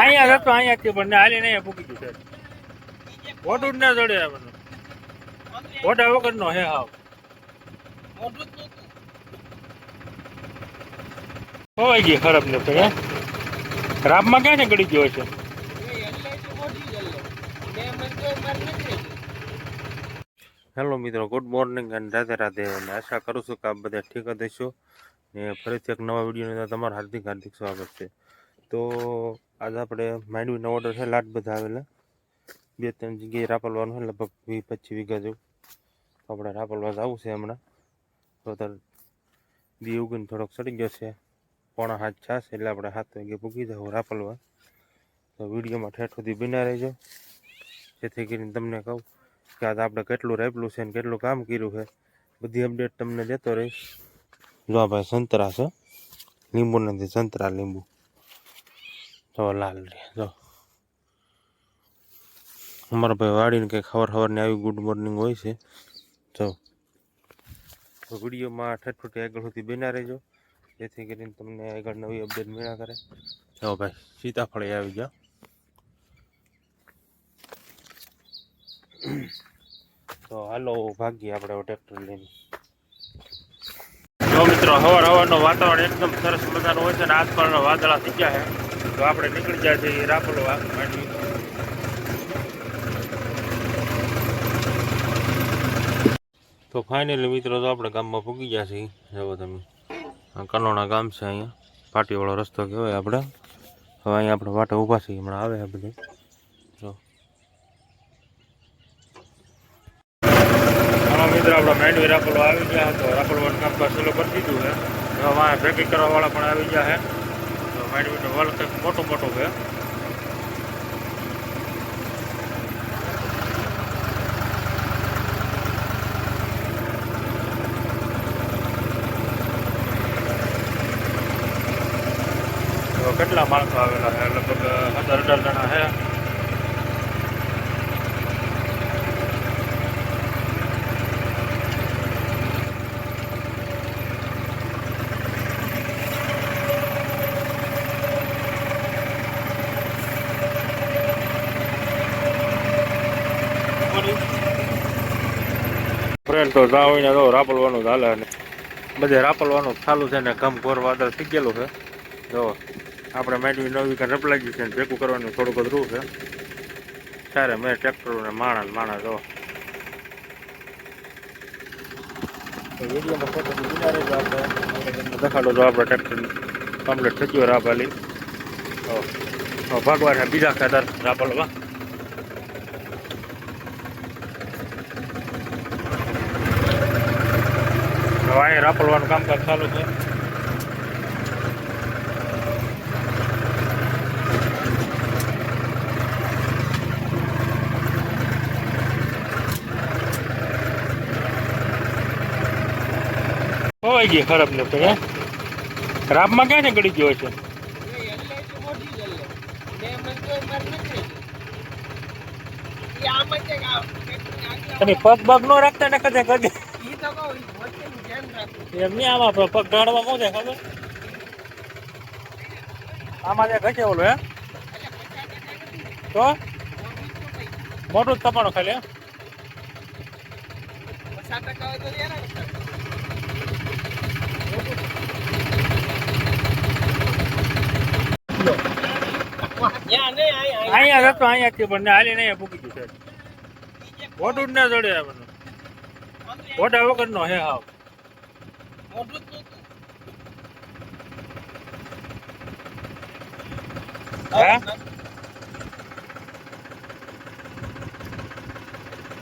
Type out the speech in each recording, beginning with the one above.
અહીંયા જતો અહીંયાથી પણ ને હાલીને અહીંયા પૂકી ગયું છે. ઓટું જ ના ચડે આપણને ઓટા વગર નો હે હાવ. ખોવાઈ ગઈ ખરાબ ને પછી રાબમાં ક્યાં છે ગળી ગયો છે હેલો મિત્રો, ગુડ મોર્નિંગ અને રાધે રાધે. અને આશા કરું છું કે આપ બધા ઠીક જ હશો. ને ફરીથી એક નવા વિડીયોની તમારું હાર્દિક હાર્દિક સ્વાગત છે. તો આજે આપણે માંડવીનો ઓર્ડર છે, લાટ બધા આવેલા. બે ત્રણ જગ્યાએ રાપલવાનું છે, લગભગ વીસ પચીસ વીઘા જેવું. તો આપણે રાપલવા જવું છે હમણાં. તો અત્યારે દી ઉગીને થોડોક ચડી ગયો છે. પોણા હાથ છાશ, એટલે આપણે હાથ વાગે પૂકી જવું રાપલવા. તો વિડીયોમાં ઠેઠ સુધી બિના રહેજો. જેથી કરીને તમને કહું કે આજે આપણે કેટલું રાપેલું છે ને કેટલું કામ કર્યું છે. બધી અપડેટ તમને દેતો રહીશ. જો આ ભાઈ સંતરા છે લીંબુ નથી સંતરા લીંબુ જો લાલ રે જો અમારા ભાઈ વાડીને કંઈ ખબર ખબરની આવી ગુડ મોર્નિંગ હોય છે જો તો વિડીયોમાં ઠઠઠી આગળ સુધી બન્યા રહેજો જેથી કરીને તમને આગળ નવી અપડેટ મળ્યા કરે જો ભાઈ સીતાફળ આવી ગયા તો હાલો ભાગીએ આપણે ટ્રેક્ટર લઈને જો મિત્રો, હવાર હવારનો વાતાવરણ એકદમ સરસ મજાનું હોય છે અને આસપાસના વાદળા થઈ છે. તો આપણે નીકળી જાય છે રાપલવા માંડવી. તો ફાઇનલી મિત્રો, તો આપણે ગામમાં પૂગી ગયા છીએ. જવો તમે. કલોણા ગામ છે અહીંયા. પાટીવાળો રસ્તો કહેવાય આપણે. હવે અહીંયા આપણે વાટે ઊભા છીએ. હમણાં આવે છે બધું. જો. આમાં મિત્ર આપણા માંડવી રાપલો આવી ગયા તો રાપલવાનું કામ તો ચાલુ કરી દીધું છે. હવે વાંહે પેકિંગ કરવાવાળા પણ આવી ગયા છે. તો માંડવીનો વલ કંઈક મોટો મોટો છે. તો કેટલા માણસો આવેલા છે? લગભગ સત્તર અઢાર જણા છે. તો જાવીને તો રાપલવાનું ચાલે અને બધે રાપલવાનું ચાલુ છે ને ઘમ ઘોર વાદળ થઈ ગયેલું છે. જો, આપણે મેડવી નવી કાંઈ રપલાઈ ગયું છે ને ભેગું કરવાનું થોડુંક અઘરું છે. ત્યારે મેં ટ્રેક્ટર ને માણસ માણસ જો. દેખાડો જો આપણે ટ્રેક્ટર કમ્પ્લીટ થઈ ગયો રાપાલી. તો તો ભગવાન બીજા ખાતર રાપલમાં હવે અહીંયા રાપલવાનું કામકાજ ચાલુ છે. ખોવાઈ ગઈ ખરાબ ને પછી રાબમાં ક્યાં છે ગળી ગયો છે? પગ બગ નો રાખતા ને કદાચ કદે એમ નહીં આમાં પગ ગાડવા શું છે ખબર? આમાં જે ઘસે ઓલું, હે? તો? મોટું જ તપાણું ખાલી, હે? અહીંયા જતો, અહીંયાથી પણ ને હાલીને અહીંયા પૂકી ગયું છે. મોટું જ ના ચડે આપણને મોટા વગર નો હે હાવ. હે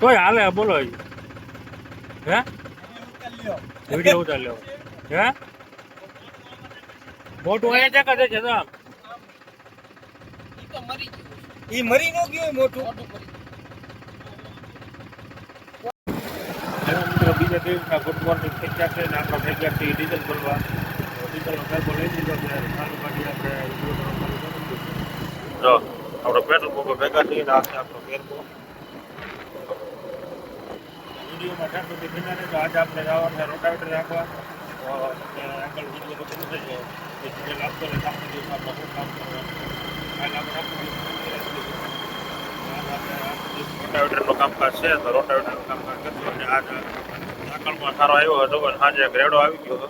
કોઈ હાલે બોલો હે? વીડિયો ઉતાર લેવો હે? મોટું અહીંયા ચેક છે તો આમ ઈ મરી નો ગયું મોટું. મોટું દીવના ગુડ મોર્નિંગ ખેંચાશે અને આપણા ભેગા છીએ ડીઝલ ભરવા ડીઝલનો ડબ્બો લઈ દીધો છે ચાલુ ગાડી આપણે વિડીયો કરવા ચાલુ જો આપણો પેટ્રોલ પંપ ભેગા થઈને આ છે આપણો પેટ્રોલ વિડીયોમાં ઠાર સુધી ભીના ને તો આજે આપણે જવાનું છે રોટાવેટર રાખવા આગળ વિડીયો બધું થઈ ગયો એ સુધી લાગતો રહે લાગતો દિવસ આપણે શું કામ કરવાનું રોટાવેટરનું કામકાજ છે તો રોટાવેટરનું કામકાજ કરશું અને આજે ઝાકળમાં સારો આવ્યો હતો પણ સાંજે ગ્રેડો આવી ગયો હતો.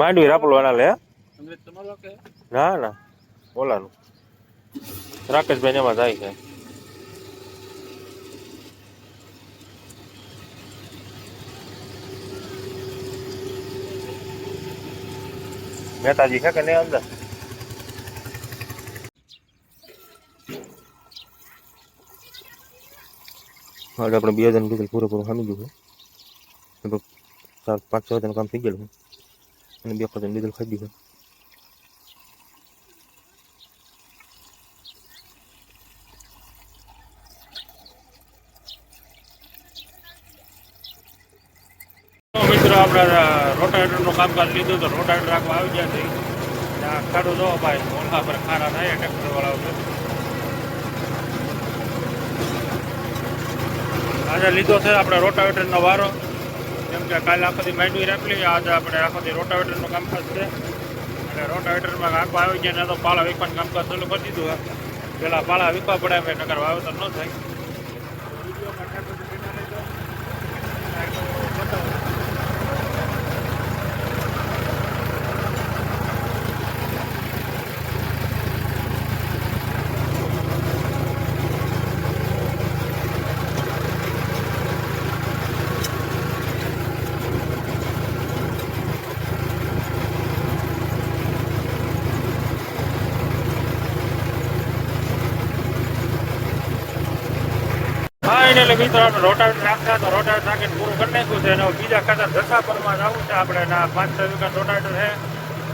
માંડવી રાપલવાના લે તમે ના ના ઓલાનું. રાકેશભાઈ એમાં જાય છે. મહેતાજી છે કે નહીં અંદર? હવે આપણે બે હજાર ડીઝલ પૂરેપૂરું ખામી ગયું છે. લગભગ ચાર, પાંચ, છ હજારનું કામ થઈ ગયેલું છે. અને બે હજાર ડીઝલ ખાઈ ગયું છે. મિત્રો આપણે રોટાવેટરનું કામકાજ લીધું તો રોટાવેટર રાખવા આવી ગયા છે. ત્યાં ખાડું જો ભાઈ ઓળખા પર ખારા થાય ટ્રેક્ટર વાળા ઉપર આજે લીધો છે આપણે રોટાવેટરનો વારો. કેમ કે કાલે આખોથી માંડવી રાખલી, આજે આપણે આખોથી રોટાવેટરનું કામકાજ છે. અને રોટાવેટરમાં આખવા આવી ગયા, ને તો પાળા વીખવાનું કામકાજ ચાલુ કરી દીધું પેલા પાળા વીખવા પડે અમે નગર વાવેતર ન થાય. હા એને એટલે મિત્રો આપણે રોટાવેટર રાખતા તો રોટાવેટર રાખીને પૂરું કરી નાખ્યું છે અને હવે બીજા ખાતર દસાપરમાં જવું છે. આપણે ના પાંચ છ વીઘા રોટાવેટર છે.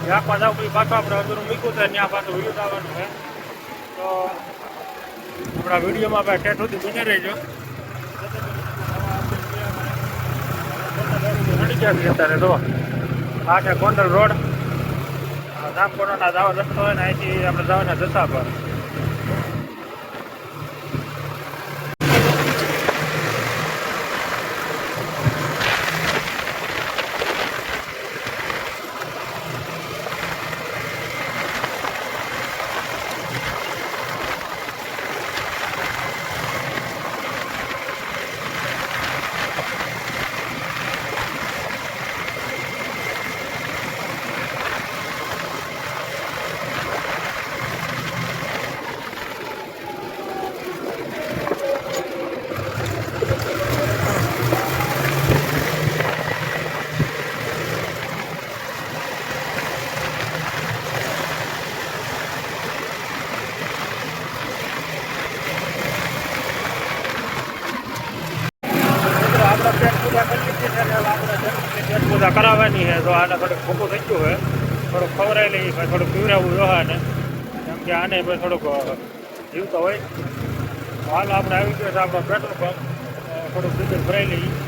એ આપવા જવું પછી પાછું આપણે અધૂરું મૂક્યું છે ત્યાં પાછું વીડિયો આવવાનું છે. તો આપણા વિડીયોમાં આપણે ઠેઠ સુધી બની રહેજો. મળી ગયા છે અત્યારે તો આ છે ગોંડલ રોડ. રામકોટના જવા રસ્તો હોય ને અહીંથી આપણે જવાના દસા પર મિત્રો આપણે પેટ પૂજા કરી લીધી છે એટલે આપણે જન્મની પેટ પૂજા કરાવવાની છે, તો આને થોડુંક ખોખું થઈ હોય થોડુંક લઈએ, પછી થોડુંક પીવડાવવું જોઈએ ને કેમ કે આને પછી થોડુંક જીવતો હોય. હાલ આપણે આવી ગયો છે, આપણો પેટ્રોલ પંપ. થોડુંક ડીઝલ ભરાઈ લઈએ.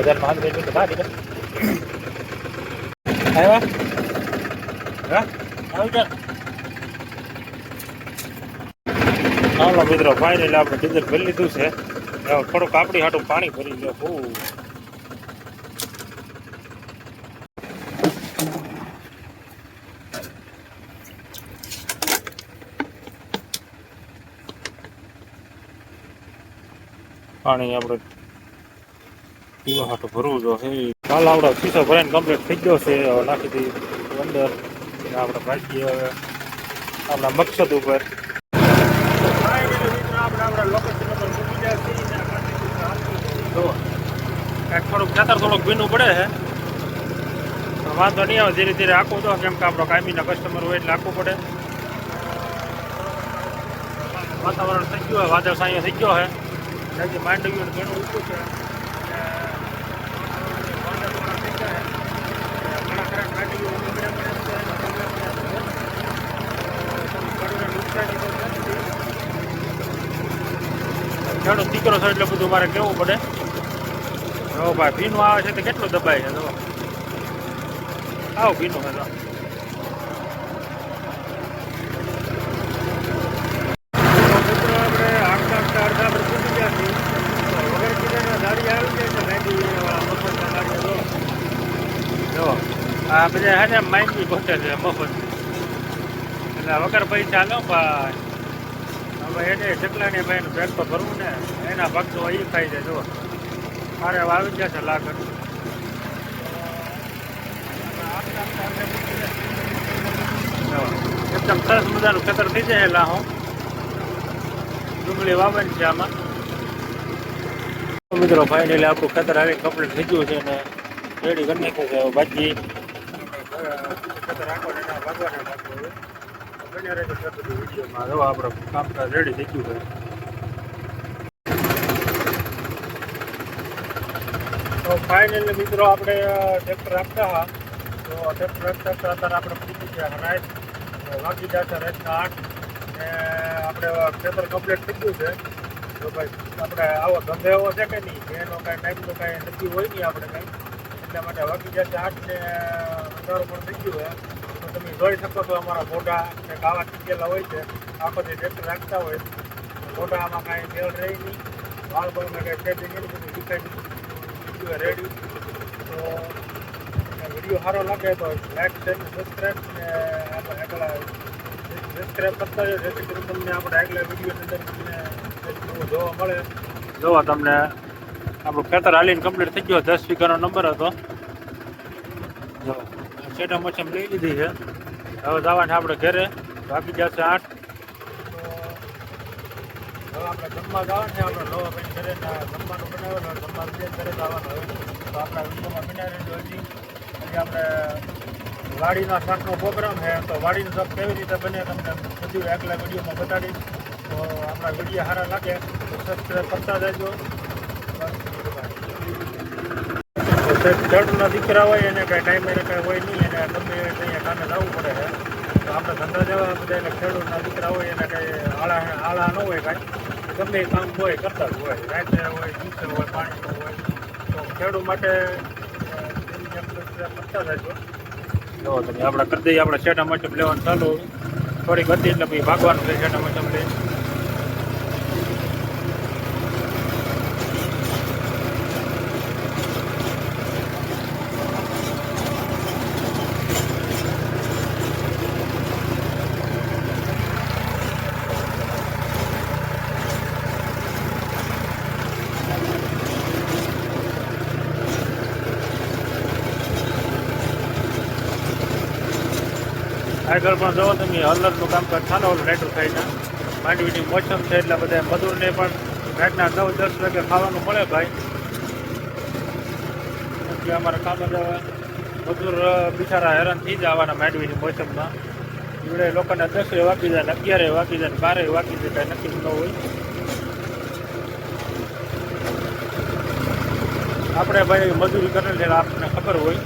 વધારે મહાન થઈ તો હા આપણે ડીઝલ ભરી લીધું છે. થોડુંક આપણી હાટું પાણી ભરી લે બહુ પાણી આપણે પીવા હાટો ભરવું જો હે. કાલ આપણે શીશો ભરાઈને કમ્પ્લીટ થઈ ગયો છે. હવે નાખી દઈએ અંદર. આપણે ભાગીએ હવે. આપણા મકસદ ઉપર. થોડુંક ખેતર થોડુંક ભીનું પડે છે વાંધો નહીં આવે, ધીરે ધીરે આખું તો કેમ આપણો કાયમીના કસ્ટમર હોય એટલે આખવું પડે. વાતાવરણ થઈ ગયું હોય, વાદળ સાંયો થઈ ગયો છે હજી માંડવીઓ ઘણું ઊંચું છે અને વાદળ થોડા થઈ ગયા છે. ઘણા ખરા માંડવીઓ ઉગડે પડે છે. ખેડૂતને નુકસાની તો નથી. ખેડૂત દીકરો છે, એટલે બધું મારે કેવું પડે. જો ભાઈ, ભીનું આવે છે તો કેટલું દબાય છે, જો. આવો ભીનું છે આ બધા હે ને માહિતી ગોઠે છે, મફત. એટલે વગર પૈસા લો ભાઈ એને જેટલા ને ભાઈ બેગ તો ને, એના ભાગ તો એ ખાઈ જાય જો મારે આવી ગયા છે લાગણ એકદમ સરસ મજાનું ખેતર થઈ જાય લાહો ડુંગળી વાવવાની છે આમાં. મિત્રો ફાઇનલી આપણું ખેતર આવી કમ્પ્લીટ થઈ ગયું છે અને રેડી કરી નાખ્યું છે. બાકી, ખેતર એના ભાગવાના બન્યા રહેજો આપણે રેડી થઈ છે તો ફાઇનલી મિત્રો આપણે ટ્રેક્ટર રાખતા હા. તો ટ્રેક્ટર રાખતા હતા અત્યારે આપણે પૂછી ગયા હનાય વાગી જતા રાતના આઠ. ને આપણે પેપર કમ્પ્લીટ થઈ ગયું છે. તો ભાઈ, આપણે આવો ધંધો એવો છે કે નહીં? એનો કાંઈ ટાઈમનો કાંઈ નક્કી હોય નહીં આપણે કાંઈ. એટલા માટે વાગી જશે આઠ ને અંધારું પણ થઈ ગયું છે. તમે જોઈ શકો છો અમારા મોઢા ને કાવા ચીકેલા હોય છે. આખો જે ટ્રેક્ટર રાખતા હોય મોઢા આમાં કાંઈ મેળ રહી નહીં. વાળ બળમાં કાંઈ સેટિંગ નહીં બધું ડિપેન્ડ રેડી તો વીડિયો સારો લાગે તો લાઈક શેર સબસ્ક્રાઈબ ને આપણે આગળ સબસ્ક્રાઈબ કરતા રહ્યો જેથી કરી તમને આપણે આગલા વિડીયોની અંદર તમને કંઈક નવું જોવા મળે. જોવા તમને આપણું ખેતર હાલીને કમ્પ્લીટ થઈ ગયો. દસ વીઘાનો નંબર હતો. જો સેટા મચમ લઈ લીધી છે. હવે જવાના આપણે ઘરે બાકી જશે આઠ. હવે આપણે જમવા આપણે નવા ભાઈ ઘરે જમવાનું બનાવેલું ઘરે આપણા વિડીયોમાં બનાવી હજી આપણે વાડીના શાકનો પ્રોગ્રામ છે, તો વાડીનું શાક કેવી રીતે બને તમને બધું એકલા વિડીયોમાં બતાડીશ. તો આપણા વીડિયો સારા લાગે, તો સબસ્ક્રાઈબ કરતા જજો. ખેડૂતના દીકરા હોય, એને કાંઈ ટાઈમ કાંઈ હોય નહીં, એને ગમે કામે લાવવું પડે છે. તો આપણે ધંધા જવા બધા ખેડૂતના દીકરા હોય એને કાંઈ આળા આળા ન હોય કાંઈ. ગમે કામ હોય, કરતા જ હોય. રાતે હોય, દિવસે હોય પાણી હોય. તો ખેડૂત માટે કરતા જજો જો તમે આપણે કરી દઈએ, આપણે શેટા મચમ લેવાનું ચાલુ. થોડીક હતી એટલે પછી ભાગવાનું છે શેટા મચમ લઈ આગળ પણ જોવો તમે હલરનું કામકાજ ચાલો ઓલું થાય છે માંડવીની મોસમ છે એટલે બધા મજૂરને પણ રાતના નવ, દસ વાગે ખાવાનું મળે ભાઈ. એટલે અમારે કામ મજૂર બિચારા હેરાન થઈ જવાના માંડવીની મોસમમાં. જોડે લોકોને દસે વાગી જાય ને અગિયારે વાગી જાય ને બારે વાગી જાય, કાંઈ નક્કી ન હોય. આપણે ભાઈ મજૂરી કરેલી આપણને ખબર હોય.